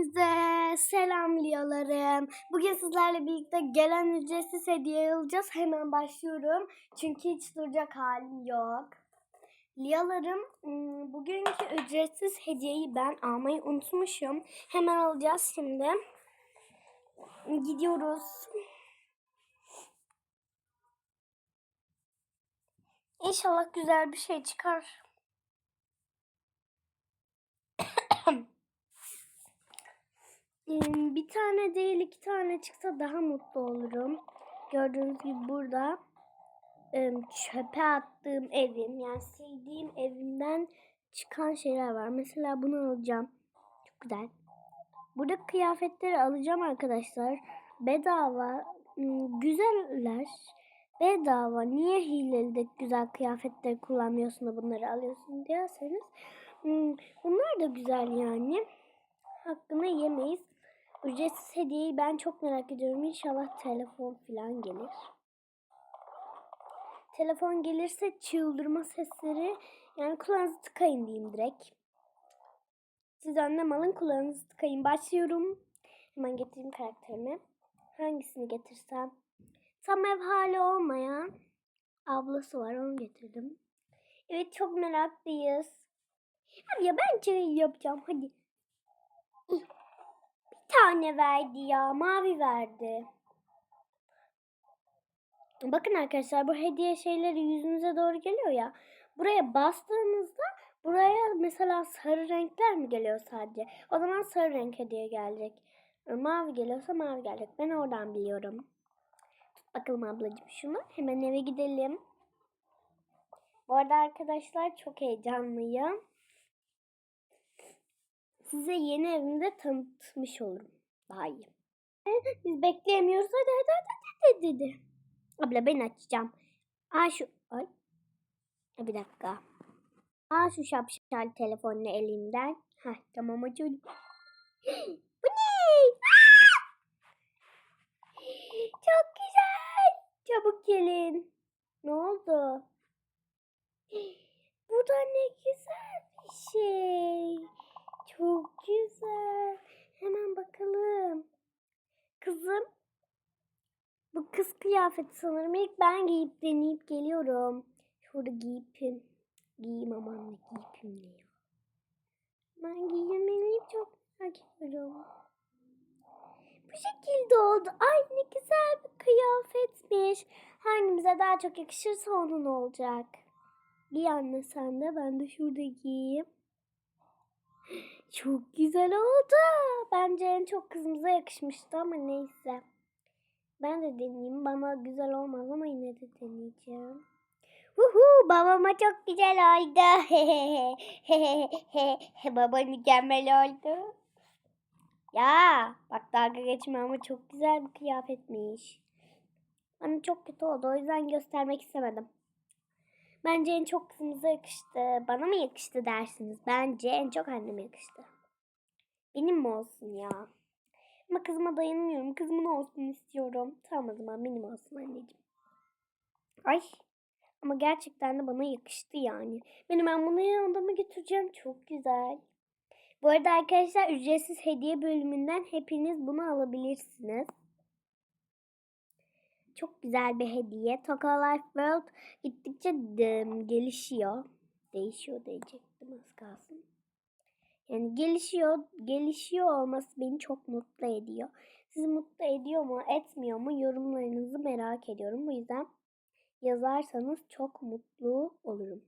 Size selam Liyalarım. Bugün sizlerle birlikte gelen ücretsiz hediye alacağız. Hemen başlıyorum. Çünkü hiç duracak halim yok. Liyalarım ım, bugünkü ücretsiz hediyeyi ben almayı unutmuşum. Hemen alacağız şimdi. Gidiyoruz. İnşallah güzel bir şey çıkar. Bir tane değil iki tane çıksa daha mutlu olurum. Gördüğünüz gibi burada çöpe attığım evim yani sevdiğim evimden çıkan şeyler var. Mesela bunu alacağım. Çok güzel. Burada kıyafetleri alacağım arkadaşlar. Bedava güzeller. Bedava. Niye hileli de güzel kıyafetleri kullanmıyorsun da bunları alıyorsun diyerseniz. ım, Bunlar da güzel yani. Hakkını yemeyiz. Ücretsiz hediyeyi ben çok merak ediyorum. İnşallah telefon falan gelir. Telefon gelirse çıldırma sesleri yani kulağınızı tıkayın diyeyim direkt. Siz önlem alın kulağınızı tıkayın. Başlıyorum. Hemen getireyim karakterimi. Hangisini getirsem? Tam ev hali olmayan ablası var onu getirdim. Evet çok meraklıyız. Hadi ya ben çayı yapacağım hadi. Tane verdi ya mavi verdi. Bakın arkadaşlar bu hediye şeyleri yüzünüze doğru geliyor ya. Buraya bastığınızda buraya mesela sarı renkler mi geliyor sadece? O zaman sarı renk hediye gelecek. E, Mavi geliyorsa mavi gelecek. Ben oradan biliyorum. Tut bakalım ablacığım şunu. Hemen eve gidelim. Bu arada arkadaşlar çok heyecanlıyım. Size yeni evimde tanıtmış olurum. Daha iyi. Biz bekleyemiyoruz. Hadi hadi hadi hadi hadi. Abla ben açacağım. Aa şu... Ay. Bir dakika. Aa şu şapşal telefonunu elimden. Heh tamam açıyorum. Bu ne? Çok güzel. Çabuk gelin. Ne oldu? Bu da ne güzel bir şey. Çok güzel. Hemen bakalım. Kızım. Bu kız kıyafeti sanırım. İlk ben giyip deneyip geliyorum. Şurada giyipim. Giyeyim aman ne giyipim ne ya. Ben giyinmeliyim çok merak ediyorum. Bu şekilde oldu. Ay ne güzel bir kıyafetmiş. Hangimize daha çok yakışırsa onun olacak. Giy anne sen de. Ben de şurada giyeyim. Çok güzel oldu. Bence en çok kızımıza yakışmıştı ama neyse. Ben de deneyeyim. Bana güzel olmaz ama yine de deneyeceğim. Huhu babama çok güzel oldu. Baba mükemmel oldu. Ya bak dalga geçme ama çok güzel bir kıyafetmiş. Bana çok kötü oldu o yüzden göstermek istemedim. Bence en çok kızımıza yakıştı. Bana mı yakıştı dersiniz? Bence en çok anneme yakıştı. Benim mi olsun ya? Ama kızıma dayanamıyorum. Kızımın olsun istiyorum. Tamam o zaman benim olsun anneciğim. Ay. Ama gerçekten de bana yakıştı yani. Benim ben bunu yanımda götüreceğim. Çok güzel. Bu arada arkadaşlar ücretsiz hediye bölümünden hepiniz bunu alabilirsiniz. Çok güzel bir hediye. Toka Life World gittikçe gelişiyor. Değişiyor diyecektim az kalsın. Yani gelişiyor, gelişiyor olması beni çok mutlu ediyor. Sizi mutlu ediyor mu, etmiyor mu yorumlarınızı merak ediyorum. Bu yüzden yazarsanız çok mutlu olurum.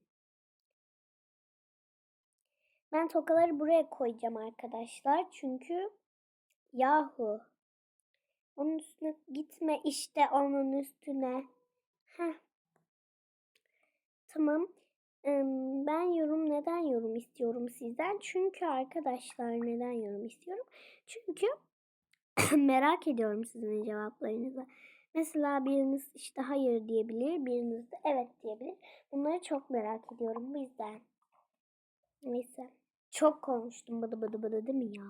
Ben tokaları buraya koyacağım arkadaşlar. Çünkü yahu onun üstüne gitme işte onun üstüne. Heh. Tamam. Ben yorum neden yorum istiyorum sizden? Çünkü arkadaşlar neden yorum istiyorum? Çünkü merak ediyorum sizin cevaplarınızı. Mesela biriniz işte hayır diyebilir, biriniz de evet diyebilir. Bunları çok merak ediyorum bu yüzden. Neyse. Çok konuştum bıdı bıdı bıdı değil mi ya?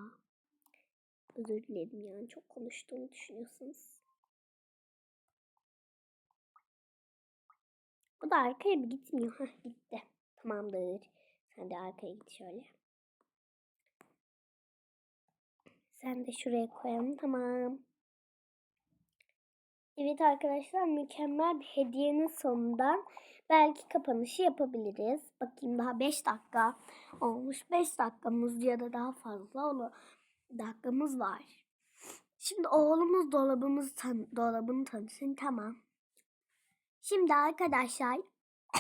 Özür dilerim yani çok konuştuğumu düşünüyorsunuz. Bu da arkaya bir gitmiyor. Hah gitti. Tamamdır. Sen de arkaya git şöyle. Sen de şuraya koyalım. Tamam. Evet arkadaşlar mükemmel bir hediyenin sonundan belki kapanışı yapabiliriz. Bakayım daha 5 dakika olmuş. 5 dakikamız ya da daha fazla olur. dakikamız var. Şimdi oğlumuz dolabımız tan dolabını tanısın. Tamam. Şimdi arkadaşlar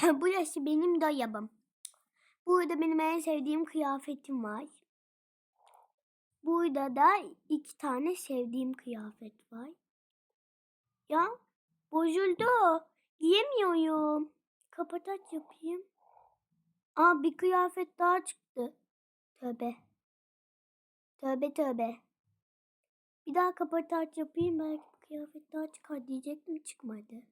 burası benim dolabım. Burada benim en sevdiğim kıyafetim var. Burada da iki tane sevdiğim kıyafet var. Ya bozuldu. Giyemiyorum. Kapat aç yapayım. Aa bir kıyafet daha çıktı. Tövbe. Tövbe tövbe. Bir daha kapat aç yapayım. Belki bir kıyafet daha çıkar diyecektim çıkmadı.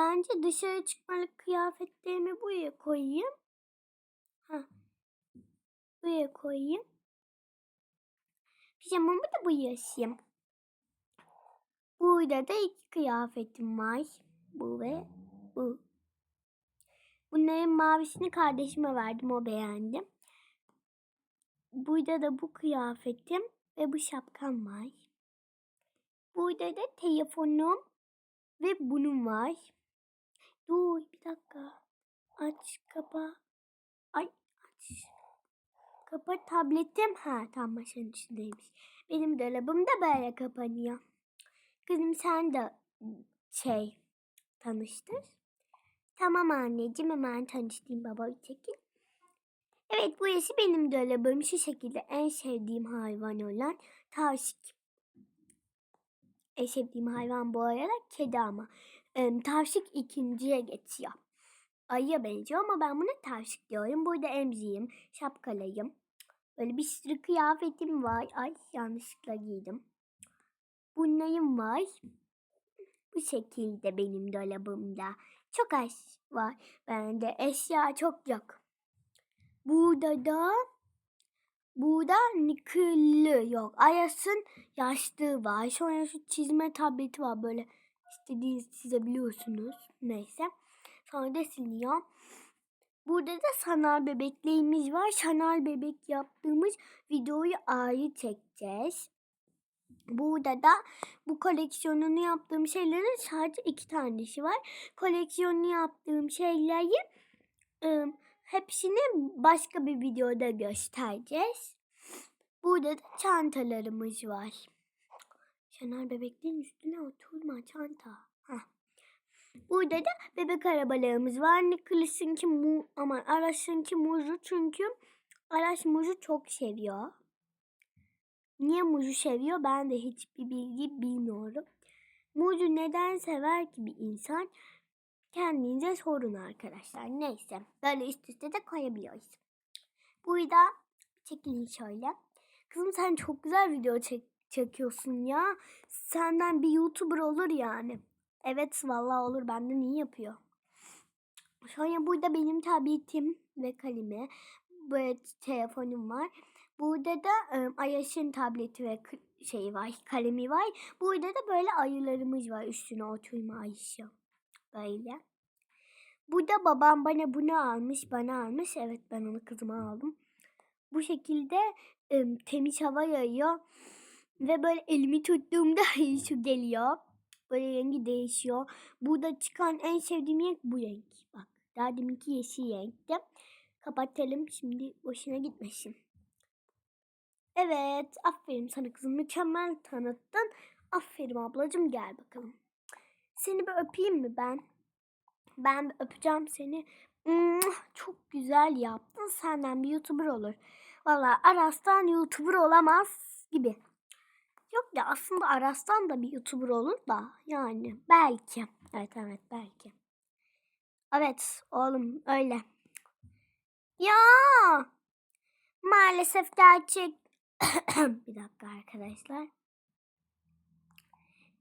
Bence dışarı çıkmalık kıyafetlerimi buraya koyayım. Ha. Buraya koyayım. Pijamamı da buraya asayım. Burada da iki kıyafetim var. Bu ve bu. Bunların mavisini kardeşime verdim. O beğendi. Burada da bu kıyafetim ve bu şapkam var. Burada da telefonum ve bunun var. Dur bir dakika. Aç kapa. Ay aç. Kapa tabletim. Ha tam masanın içindeymiş. Benim dolabım da böyle kapanıyor. Kızım sen de şey tanıştır. Tamam anneciğim hemen tanıştırayım baba çekin. Evet burası benim dolabım. Şu şekilde en sevdiğim hayvan olan tavşik. En sevdiğim hayvan bu arada kedi ama. Ee, tavşik ikinciye geçiyor. Ayıya benziyor ama ben buna tavşik diyorum. Burada emziğim, şapkalayım. Böyle bir sürü kıyafetim var. Ay yanlışlıkla giydim. Bunlarım var. Bu şekilde benim dolabımda. Çok az var. Bende eşya çok yok. Burada da burada niküllü yok. Ayas'ın yastığı var. Sonra şu çizme tableti var. Böyle istediğiniz çizebiliyorsunuz. Neyse. Sonra da siliyor. Burada da sanal bebekliğimiz var. Sanal bebek yaptığımız videoyu ayrı çekeceğiz. Burada da bu koleksiyonunu yaptığım şeylerin sadece iki tanesi var. Koleksiyonunu yaptığım şeyleri ıı, hepsini başka bir videoda göstereceğiz. Burada da çantalarımız var. Şener bebeklerin üstüne oturma çanta. Heh. Burada da bebek arabalarımız var. Nicholas'ınki mu aman Araş'ınki muzu çünkü Araş muzu çok seviyor. Niye muzu seviyor ben de hiçbir bilgi bilmiyorum. Muzu neden sever ki bir insan? Kendinize sorun arkadaşlar. Neyse böyle üst üste de koyabiliyoruz. Burada çekilin şöyle. Kızım sen çok güzel video çek çekiyorsun ya. Senden bir YouTuber olur yani. Evet vallahi olur benden iyi yapıyor. Sonra burada benim tabletim ve kalemi. Böyle telefonum var. Burada da ıı, Ayaş'ın tableti ve şey var, kalemi var. Burada da böyle ayılarımız var üstüne oturma Ayşe. Böyle. Burada babam bana bunu almış, bana almış. Evet ben onu kızıma aldım. Bu şekilde ıı, temiz hava yayıyor. Ve böyle elimi tuttuğumda şu geliyor. Böyle rengi değişiyor. Burada çıkan en sevdiğim renk bu renk. Bak daha deminki yeşil renkti. Kapatalım şimdi boşuna gitmesin. Evet aferin sana kızım mükemmel tanıttın. Aferin ablacığım gel bakalım. Seni bir öpeyim mi ben? Ben öpeceğim seni. Çok güzel yaptın. Senden bir YouTuber olur. Valla Aras'tan YouTuber olamaz gibi. Yok ya aslında Aras'tan da bir YouTuber olur da yani belki. Evet evet belki. Evet oğlum öyle. Ya maalesef gerçek. bir dakika arkadaşlar.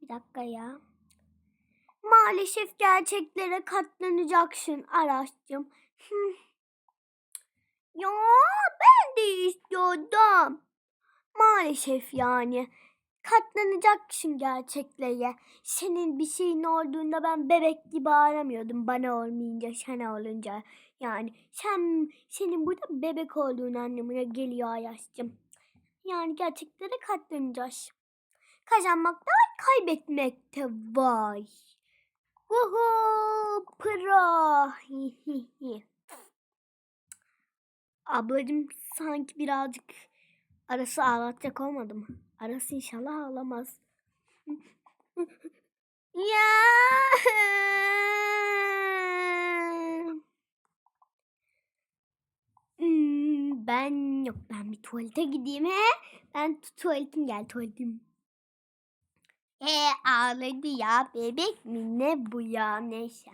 Bir dakika ya. Maalesef gerçeklere katlanacaksın Aras'cığım. ya ben de istiyordum. Maalesef yani katlanacaksın gerçeklere. Senin bir şeyin olduğunda ben bebek gibi aramıyordum bana olmayınca sana olunca. Yani sen senin burada bebek olduğun anlamına geliyor Ayaz'cığım. Yani gerçeklere katlanacağız. Kazanmakta var, kaybetmekte var. Uhu, pro. Ablacığım sanki birazcık arası ağlatacak olmadı mı? Arası inşallah ağlamaz. ya. Hmm, ben yok ben bir tuvalete gideyim he. Ben tu- tuvaletim gel tuvaletim. He ağladı ya bebek mi ne bu ya neyse.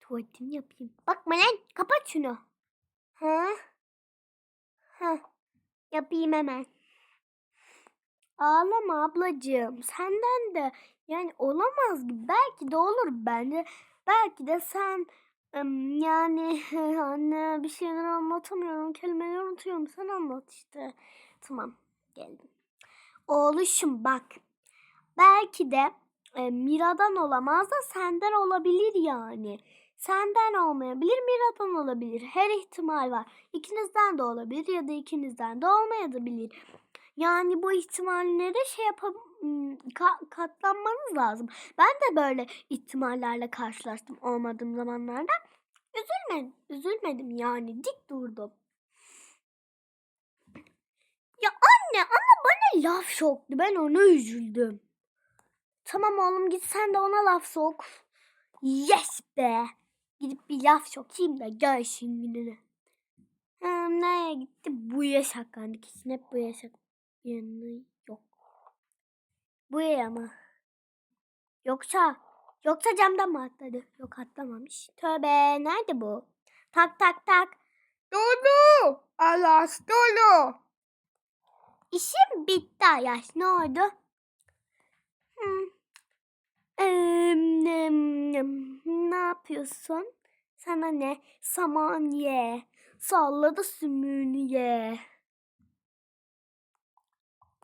Tuvaletimi yapayım. Bakma lan kapat şunu. Ha. Yapayım hemen. Ağlama ablacığım. Senden de yani olamaz. Belki de olur bence. Belki de sen yani anne bir şeyler anlatamıyorum. Kelimeleri unutuyorum. Sen anlat işte. Tamam geldim. Oğluşum bak. Belki de e, Mira'dan olamaz da senden olabilir yani. Senden olmayabilir, Mira'dan olabilir. Her ihtimal var. İkinizden de olabilir ya da ikinizden de olmayabilir. Yani bu ihtimallere şey yapam ka- katlanmanız lazım. Ben de böyle ihtimallerle karşılaştım olmadığım zamanlarda. Üzülmedim, üzülmedim yani dik durdum. Ya anne ama bana laf soktu. Ben ona üzüldüm. Tamam oğlum git sen de ona laf sok. Yes be. Gidip bir laf sokayım da görsün gününü. Hmm, nereye gitti? Buya saklandı kesin. Hep buya saklandı. Yok. Buya mı? Yoksa yoksa camdan mı atladı? Yok atlamamış. Tövbe nerede bu? Tak tak tak. Dolu. Alas dolu. İşim bitti Ayaş. Ne oldu? Hmm. Ne yapıyorsun? Sana ne? Saman ye. Salla da sümüğünü ye.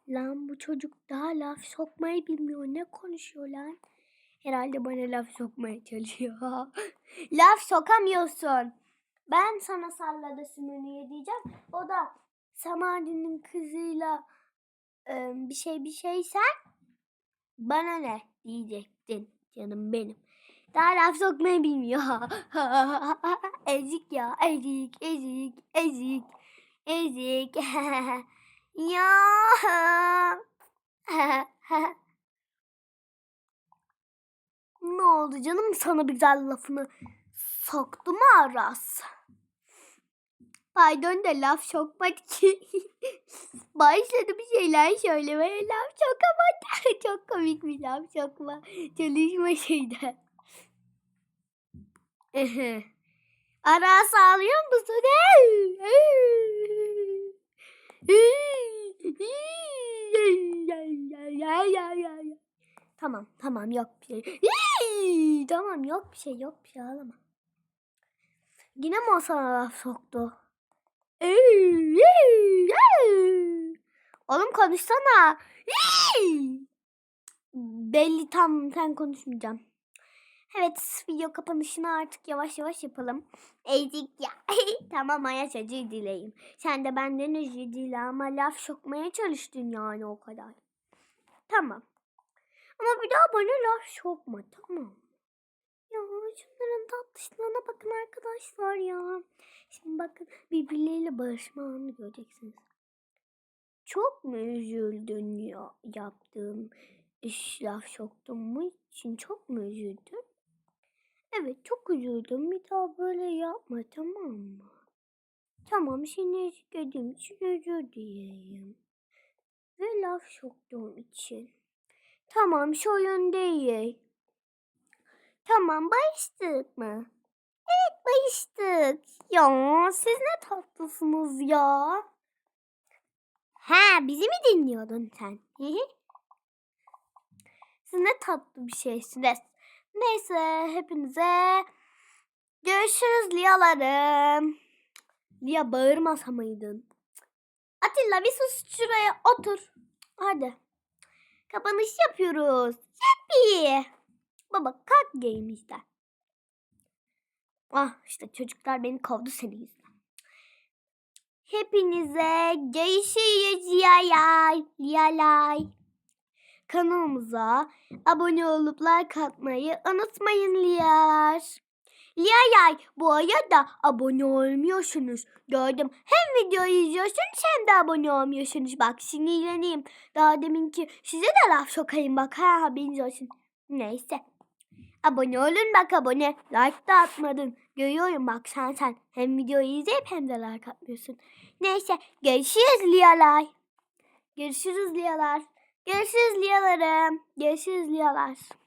Lan bu çocuk daha laf sokmayı bilmiyor. Ne konuşuyor lan? Herhalde bana laf sokmaya çalışıyor. laf sokamıyorsun. Ben sana sallada sümüğünü ye diyeceğim. O da Samadin'in kızıyla bir şey bir şey sen bana ne diyecektin canım benim. Daha laf sokmayı bilmiyor. ezik ya ezik ezik ezik ezik. ya. ne oldu canım sana güzel lafını soktu mu Aras? Pardon da laf sokmadı ki. Başladı bir şeyler söylemeye laf sokamadı. Çok komik bir laf sokma. Çalışma şeyden. Aras ağlıyor musun? Tamam tamam yok bir şey. Tamam yok bir şey yok bir şey ağlama. Yine mi o sana laf soktu? Oğlum konuşsana. Belli tam sen konuşmayacağım. Evet video kapanışını artık yavaş yavaş yapalım. Ezik ya. tamam Ayaş özür dileyim. Sen de benden özür dile ama laf sokmaya çalıştın yani o kadar. Tamam. Ama bir daha bana laf sokma tamam. Ya şunların tatlışlığına bakın arkadaşlar ya. Şimdi bakın birbirleriyle barışma anını göreceksiniz. Çok mu üzüldün ya yaptığım iş laf soktum mu için çok mu üzüldün? Evet çok üzüldüm. Bir daha böyle yapma tamam mı? Tamam seni eziklediğim için özür dileyim. Ve laf soktuğum için. Tamam sorun değil. Tamam barıştık mı? Evet barıştık. Ya siz ne tatlısınız ya. Ha bizi mi dinliyordun sen? Siz ne tatlı bir şeysiniz. Neyse hepinize görüşürüz Liyalarım. Liya bağırmasa mıydın? Atilla bir sus şuraya otur. Hadi. Kapanış yapıyoruz. Yeppi. Baba kalk game. Ah işte çocuklar beni kovdu senin yüzünden. Hepinize görüşürüz yalay yalay. Kanalımıza abone olup like atmayı unutmayın liyalar. Liyay bu arada abone olmuyorsunuz. Gördüm. Hem videoyu izliyorsunuz hem de abone olmuyorsunuz. Bak sinirleneyim. Daha deminki size de laf sokayım bak ha haberiniz olsun. Neyse. Abone olun bak abone. Like da atmadın. Görüyorum bak sen sen. Hem videoyu izleyip hem de like atmıyorsun. Neyse görüşürüz Liyalay. Görüşürüz Liyalar. Görüşürüz Liyalarım. Görüşürüz Liyalar.